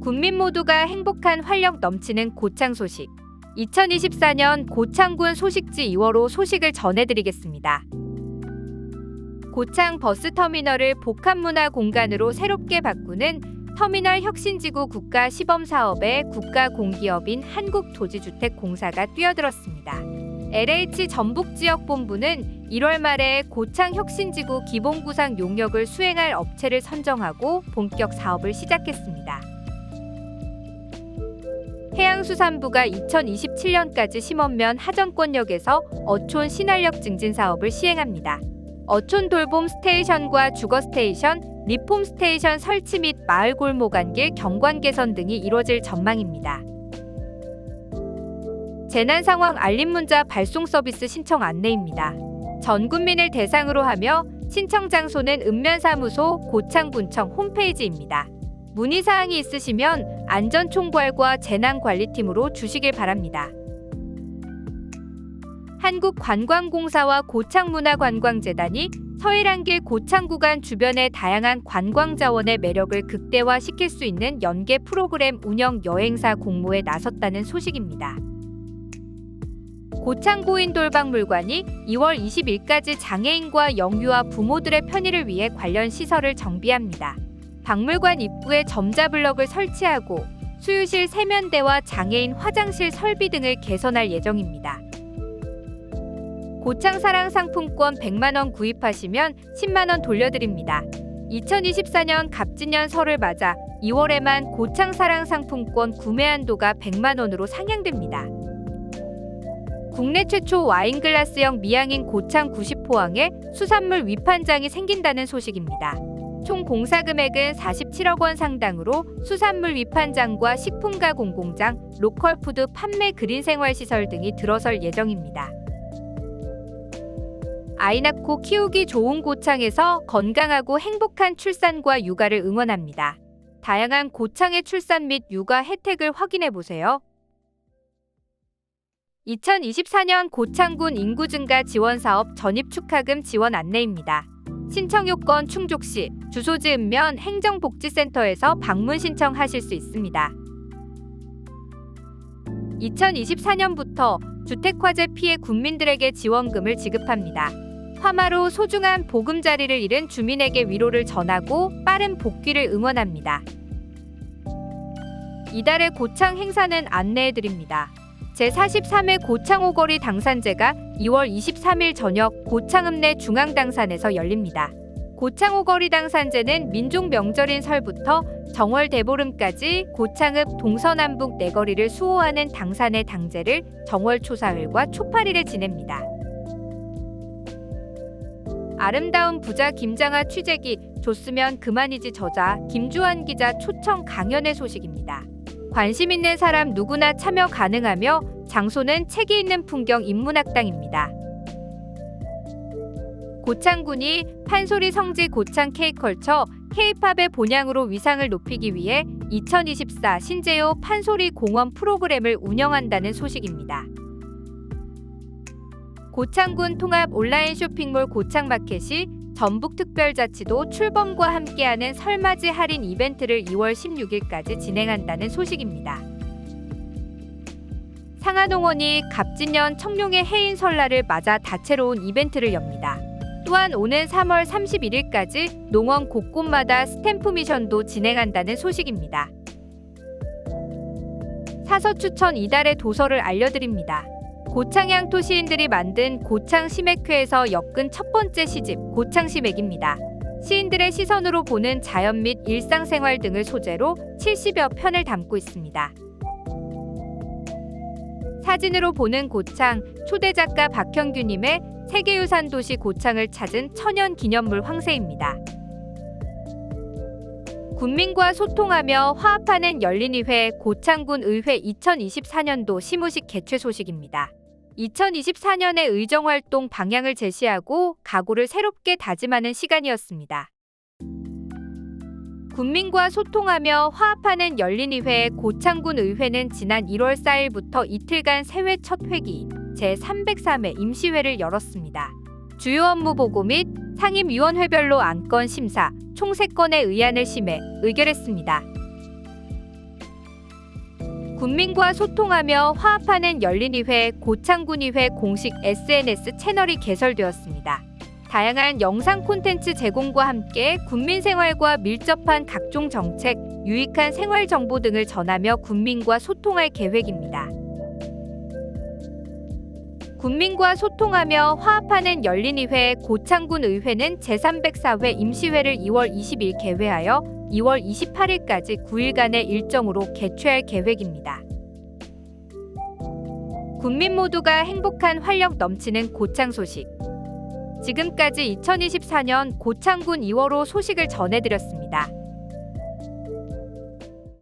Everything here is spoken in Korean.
국민 모두가 행복한 활력 넘치는 고창 소식. 2024년 고창군 소식지 2월호 소식을 전해드리겠습니다. 고창 버스터미널을 복합문화 공간으로 새롭게 바꾸는 터미널 혁신지구 국가 시범 사업에 국가 공기업인 한국도시주택공사가 뛰어들었습니다. LH 전북지역본부는 1월 말에 고창 혁신지구 기본구상 용역을 수행할 업체를 선정하고 본격 사업을 시작했습니다. 해양수산부가 2027년까지 심원면 하전권역에서 어촌 신활력 증진 사업을 시행합니다. 어촌 돌봄 스테이션과 주거 스테이션, 리폼 스테이션 설치 및 마을 골목 안길 경관 개선 등이 이뤄질 전망입니다. 재난 상황 알림 문자 발송 서비스 신청 안내입니다. 전 국민을 대상으로 하며 신청 장소는 읍면사무소 고창군청 홈페이지입니다. 문의 사항이 있으시면 안전총괄과 재난관리팀으로 주시길 바랍니다. 한국관광공사와 고창문화관광재단이 서해안길 고창 구간 주변의 다양한 관광 자원의 매력을 극대화시킬 수 있는 연계 프로그램 운영 여행사 공모에 나섰다는 소식입니다. 고창고인 돌박물관이 2월 20일까지 장애인과 영유아 부모들의 편의를 위해 관련 시설을 정비합니다. 박물관 입구에 점자 블럭을 설치하고 수유실 세면대와 장애인 화장실 설비 등을 개선할 예정입니다. 고창 사랑 상품권 100만 원 구입하시면 10만 원 돌려드립니다. 2024년 갑진년 설을 맞아 2월에만 고창 사랑 상품권 구매 한도가 100만 원으로 상향됩니다. 국내 최초 와인 글라스형 미양인 고창 90포항에 수산물 위판장이 생긴다는 소식입니다. 총 공사 금액은 47억 원 상당으로 수산물 위판장과 식품가 공 공장, 로컬 푸드 판매 그린 생활 시설 등이 들어설 예정입니다. 아이 낳고 키우기 좋은 고창에서 건강하고 행복한 출산과 육아를 응원합니다. 다양한 고창의 출산 및 육아 혜택을 확인해 보세요. 2024년 고창군 인구 증가 지원 사업 전입 축하금 지원 안내입니다. 신청 요건 충족 시 주소지 읍면 행정복지센터에서 방문 신청하실 수 있습니다. 2024년부터 주택화재 피해 국민들에게 지원금을 지급합니다. 화마로 소중한 보금자리를 잃은 주민에게 위로를 전하고 빠른 복귀를 응원합니다. 이달의 고창 행사는 안내해드립니다. 제43회 고창 오거리 당산제가 2월 23일 저녁 고창읍내 중앙당산에서 열립니다. 고창 오거리 당산제는 민족 명절인 설부터 정월 대보름까지 고창읍 동서남북 네거리를 수호하는 당산의 당제를 정월 초사흘과 초팔일에 지냅니다. 아름다운 부자 김장하 취재기 줬으면 그만이지 저자 김주환 기자 초청 강연의 소식입니다. 관심 있는 사람 누구나 참여 가능하며 장소는 책이 있는 풍경 인문학당입니다. 고창군이 판소리 성지 고창 K컬처 K팝의 본향으로 위상을 높이기 위해 2024 신재요 판소리 공원 프로그램을 운영한다는 소식입니다. 고창군 통합 온라인 쇼핑몰 고창마켓이 전북특별자치도 출범과 함께하는 설맞이 할인 이벤트를 2월 16일까지 진행한다는 소식입니다. 상하농원이 갑진년 청룡의 해인 설날을 맞아 다채로운 이벤트를 엽니다. 또한 오는 3월 31일까지 농원 곳곳마다 스탬프 미션도 진행한다는 소식입니다. 사서 추천 이달의 도서를 알려드립니다. 고창향 토 시인들이 만든 고창 시맥회에서 엮은 첫 번째 시집 고창 시맥입니다. 시인들의 시선으로 보는 자연 및 일상생활 등을 소재로 70여 편을 담고 있습니다. 사진으로 보는 고창 초대 작가 박형규님의 세계유산 도시 고창을 찾은 천연 기념물 황새입니다. 국민과 소통하며 화합하는 열린의회 고창군 의회 2024년도 시무식 개최 소식입니다. 2024년의 의정활동 방향을 제시하고 각오를 새롭게 다짐하는 시간이었습니다. 국민과 소통하며 화합하는 열린의회 고창군 의회는 지난 1월 4일부터 이틀간 새회 첫 회기 제303회 임시회를 열었습니다. 주요 업무 보고 및 상임위원회별로 안건 심사 총 3건의 의안을 심해 의결했습니다. 군민과 소통하며 화합하는 열린의회 고창군의회 공식 SNS 채널이 개설되었습니다. 다양한 영상 콘텐츠 제공과 함께 군민 생활과 밀접한 각종 정책, 유익한 생활 정보 등을 전하며 군민과 소통할 계획입니다. 군민과 소통하며 화합하는 열린의회 고창군 의회는 제304회 임시회를 2월 20일 개회하여 2월 28일까지 9일간의 일정으로 개최할 계획입니다. 군민 모두가 행복한 활력 넘치는 고창 소식. 지금까지 2024년 고창군 2월호 소식을 전해드렸습니다.